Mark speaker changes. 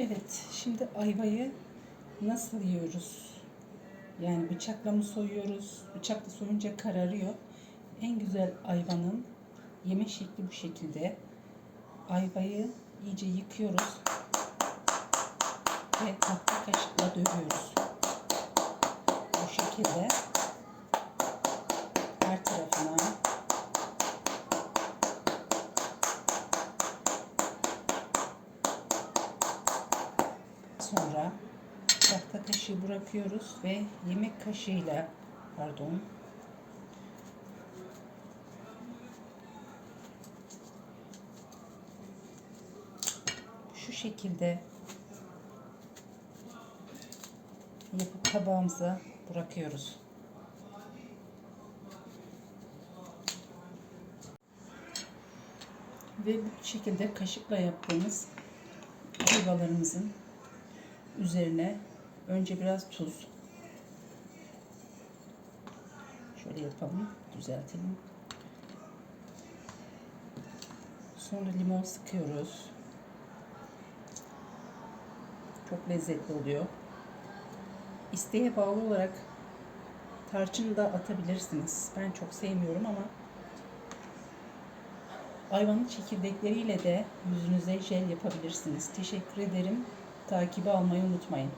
Speaker 1: Evet, şimdi ayvayı nasıl yiyoruz? Yani bıçakla mı soyuyoruz? Bıçakla soyunca kararıyor. En güzel ayvanın yeme şekli bu şekilde. Ayvayı iyice yıkıyoruz ve tahta kaşıkla dövüyoruz. Bu şekilde her tarafına Sonra tahta kaşığı bırakıyoruz ve yemek kaşığıyla pardon şu şekilde yapıp tabağımıza bırakıyoruz. Ve bu şekilde kaşıkla yaptığımız ayvalarımızın üzerine önce biraz tuz. Şöyle yapalım, düzeltelim. Sonra limon sıkıyoruz. Çok lezzetli oluyor. İsteğe bağlı olarak tarçın da atabilirsiniz. Ben çok sevmiyorum ama ayvanın çekirdekleriyle de yüzünüze jel yapabilirsiniz. Teşekkür ederim. Takibi almayı unutmayın.